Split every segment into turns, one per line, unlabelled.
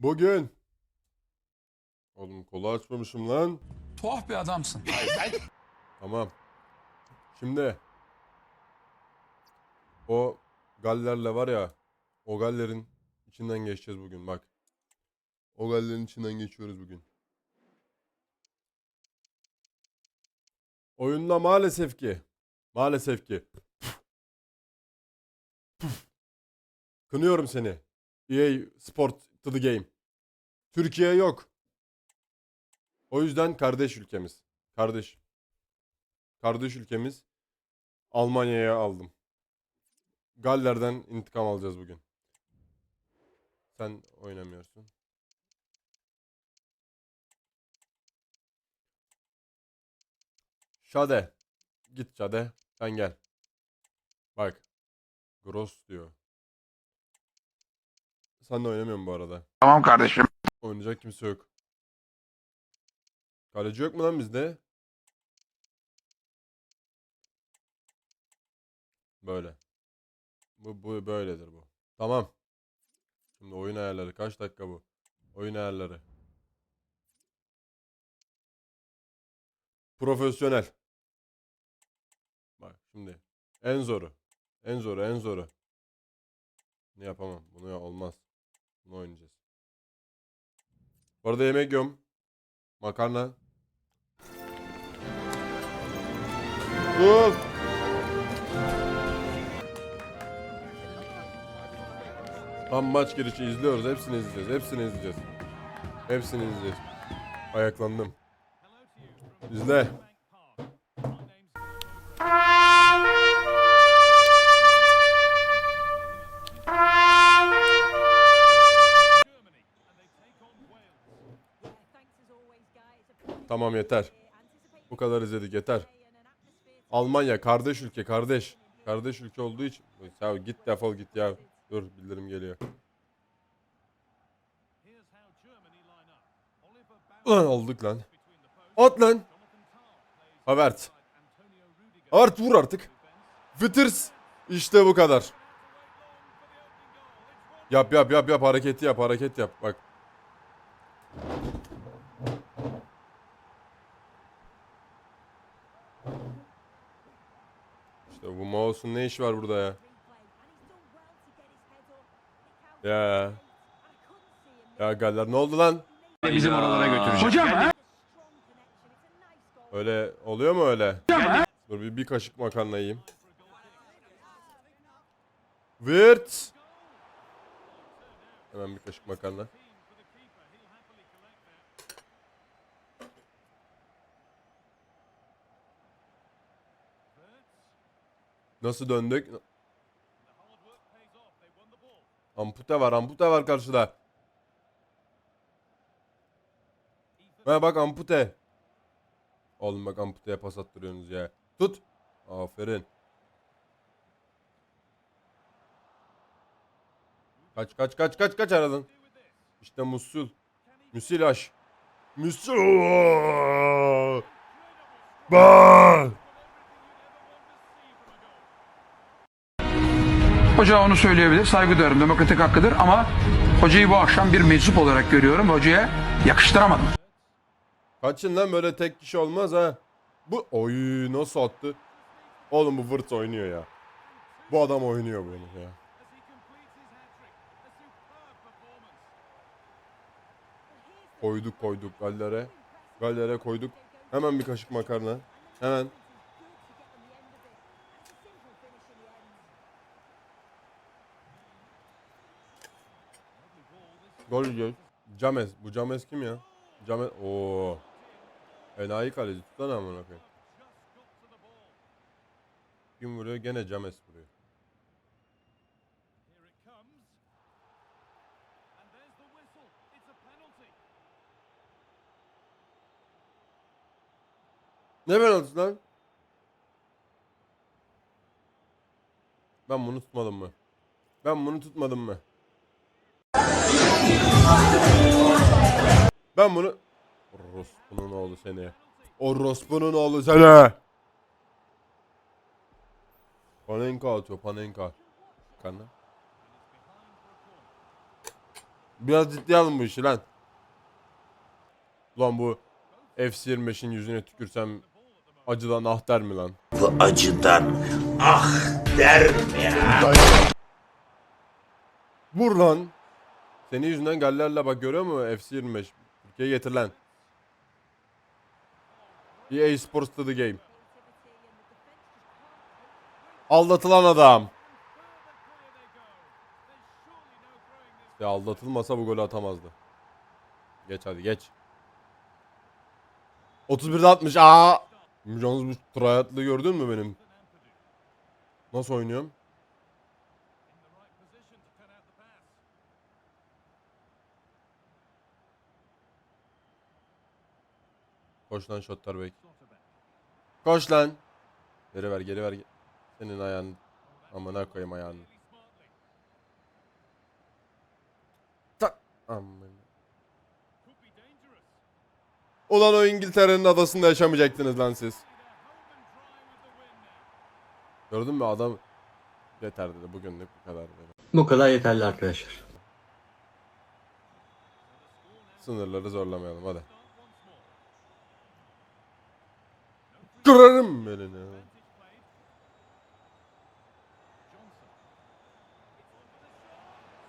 Bugün. Oğlum kolu açmamışım lan.
Tuhaf bir adamsın.
Tamam. Şimdi. O Gallerle var ya. O Galler'in içinden geçeceğiz bugün bak. O Galler'in içinden geçiyoruz bugün. Oyunda maalesef ki. Maalesef ki. Kınıyorum seni. EA Sport to the game. Türkiye yok. O yüzden kardeş ülkemiz. Kardeş. Kardeş ülkemiz Almanya'ya aldım. Galler'den intikam alacağız bugün. Sen oynamıyorsun. Şade. Git Şade. Sen gel. Bak. Gross diyor. Sen de oynamıyorsun bu arada.
Tamam kardeşim.
Oynayacak kimse yok. Kaleci yok mu lan bizde? Böyle. Bu, bu böyledir bu. Tamam. Şimdi oyun ayarları. Kaç dakika bu? Oyun ayarları. Profesyonel. Bak şimdi. En zoru. En zoru en zoru. Bunu yapamam. Bunu ya- olmaz. Bunu oynayacağız. Bu arada yemek yiyorum. Makarna. Dur. Tam maç girişi izliyoruz. Hepsini izleyeceğiz. Hepsini izleyeceğiz. Hepsini izleyeceğiz. Ayaklandım. İzle. Tamam yeter. Bu kadar izledik yeter. Almanya kardeş ülke kardeş. Kardeş ülke olduğu için. Ya git defol git ya. Dur bildirim geliyor. Ulan aldık lan. At lan. Havert. Havert vur artık. Fıtırs. İşte bu kadar. Yap yap yap yap hareketi yap hareket yap bak. İşte bu mouse'un ne işi var burada ya? Ya. Ya Galler ne oldu lan?
bizim oralara götürecek.
Hocam ha?
Öyle oluyor mu öyle? Dur bir, bir kaşık makarna yiyeyim. Wirt. Hemen bir kaşık makarna. Nasıl döndük? Ampute var, ampute var karşıda. Ha bak ampute. Oğlum bak amputeye pas attırıyorsunuz ya. Tut. Aferin. Kaç kaç kaç kaç kaç aradın. İşte Musul. Müsilaj. Müsil. Bal.
Hoca onu söyleyebilir. Saygı duyarım. Demokratik hakkıdır ama hocayı bu akşam bir meczup olarak görüyorum. Hocaya yakıştıramadım.
Kaçın lan böyle tek kişi olmaz ha. Bu oy nasıl attı? Oğlum bu vırt oynuyor ya. Bu adam oynuyor bunu ya. Koyduk koyduk gallere. Gallere koyduk. Hemen bir kaşık makarna. Hemen. Gol yiyor. James. Bu James kim ya? James. Oo. Enayi kaleci. Tutan amına koyayım. Kim vuruyor? Gene James vuruyor. Ne penaltısı lan? Ben bunu tutmadım mı? Ben bunu tutmadım mı? Ben bunu... Orospu'nun oğlu seni. Orospu'nun oğlu seni. Panenka atıyor Panenka. Kana. Biraz ciddi alın bu işi lan. Ulan bu FC25'in yüzüne tükürsem acıdan ah der mi lan?
Bu acıdan ah der mi ya?
Vur lan. Senin yüzünden gallerle bak görüyor musun FC25? Türkiye'ye getir lan. EA Sports to the game. Aldatılan adam. Ya aldatılmasa bu golü atamazdı. Geç hadi geç. 31'de 60. Aa! Yalnız bu tryoutl'ı gördün mü benim? Nasıl oynuyorum? Koş lan Şotterbek. Koş lan. Geri ver geri ver. Senin ayağın. Amına koyayım ayağını. Tak. Aman. Ulan o İngiltere'nin adasında yaşamayacaktınız lan siz. Gördün mü adam yeter dedi bugünlük bu kadar dedi.
Bu kadar yeterli arkadaşlar.
Sınırları zorlamayalım hadi. Kırarım belini.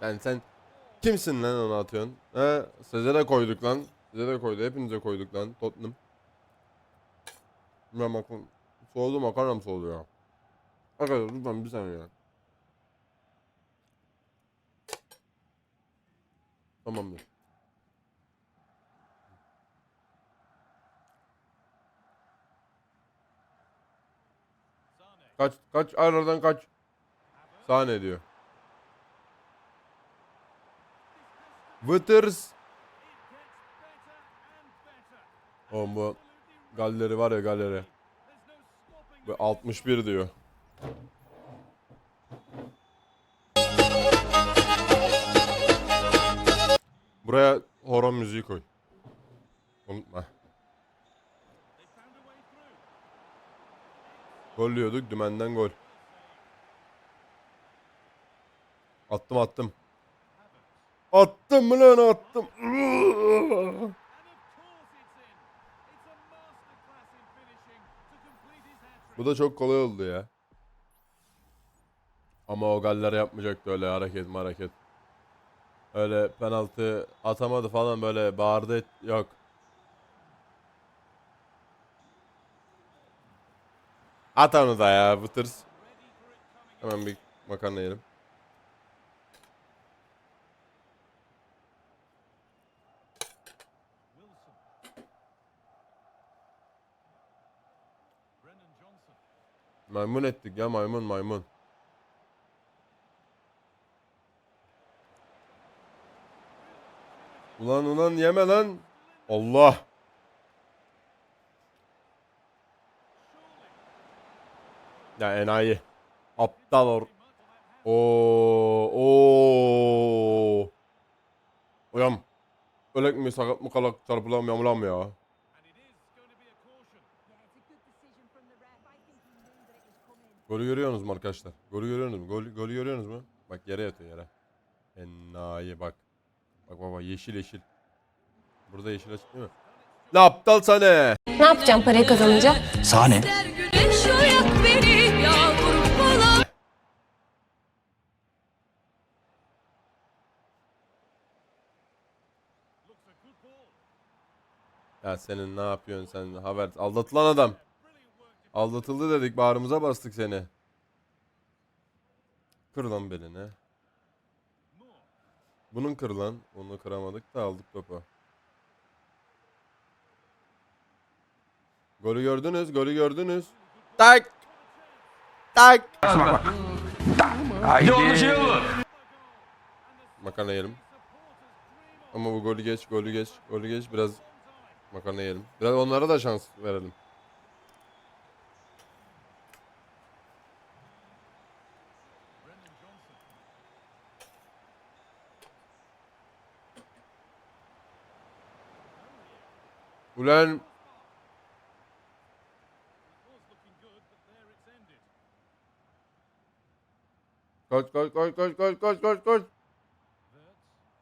Yani sen kimsin lan onu atıyorsun? He, size de koyduk lan. Size de koydu. Hepinize koyduk lan. Tottenham. Ben bakın. Soğudu makarnam soğudu ya. Arkadaşlar lütfen bir saniye. Tamamdır. Kaç kaç aradan kaç. Sahne diyor. Withers. Oğlum bu galleri var ya galleri. Bu 61 diyor. Buraya horon müziği koy. Unutma. Gol diyorduk dümenden gol. Attım attım. Attım lan attım. Bu da çok kolay oldu ya. Ama o galler yapmayacaktı öyle hareket hareket. Öyle penaltı atamadı falan böyle bağırdı yok. At onu da ya bu tırs. Hemen bir makarna yiyelim. Maymun ettik ya maymun maymun. Ulan ulan yeme lan. Allah. Ya enayi. Aptal or. Oo oo. Uyan. Ölek mi sakat mı kalak çarpılam yamulam ya. Golü görüyorsunuz mu arkadaşlar? Golü görüyorsunuz mu? Gol, golü görüyorsunuz mu? Bak yere yatıyor yere. Enayi bak. Bak baba yeşil yeşil. Burada yeşil açık değil mi? Ne aptal sana?
Ne yapacağım parayı kazanınca?
Sahne.
Ya senin ne yapıyorsun sen haber aldatılan adam. Aldatıldı dedik bağrımıza bastık seni. Kır lan belini. Bunun kır lan. Onu kıramadık da aldık topu. Golü gördünüz, golü gördünüz. Tak! Tak!
Bak bak. Haydi.
Makarna yiyelim. Ama bu golü geç, golü geç, golü geç. Biraz makarna yiyelim. Biraz onlara da şans verelim. Ulan Koş koş koş koş koş koş koş koş.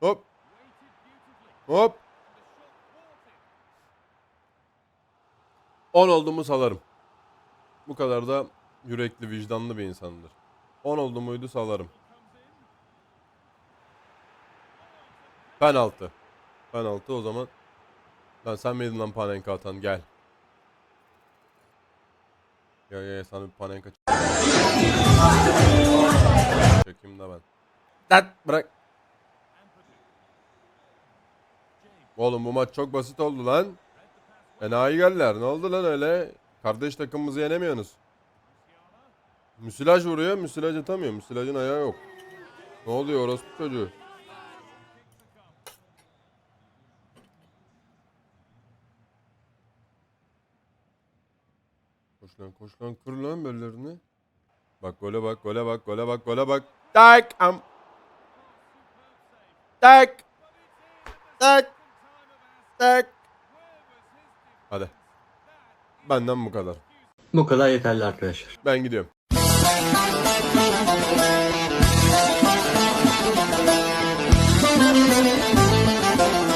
Hop. Hop. 10 oldu mu salarım. Bu kadar da yürekli, vicdanlı bir insandır. 10 oldu muydu salarım. Penaltı. Penaltı o zaman. Lan sen miydin lan panenka atan gel. Ya ya sana bir panenka Çekeyim de ben. Lan bırak. Oğlum bu maç çok basit oldu lan. Enayi geller. Ne oldu lan öyle? Kardeş takımımızı yenemiyorsunuz. Müsilaj vuruyor, müsilaj atamıyor. Müsilajın ayağı yok. Ne oluyor orospu çocuğu? Koş lan koş lan kır lan bellerini. Bak gole bak gole bak gole bak gole bak. Tak am. Tak. Tak. Tak. Hadi. Benden bu kadar.
Bu kadar yeterli arkadaşlar.
Ben gidiyorum.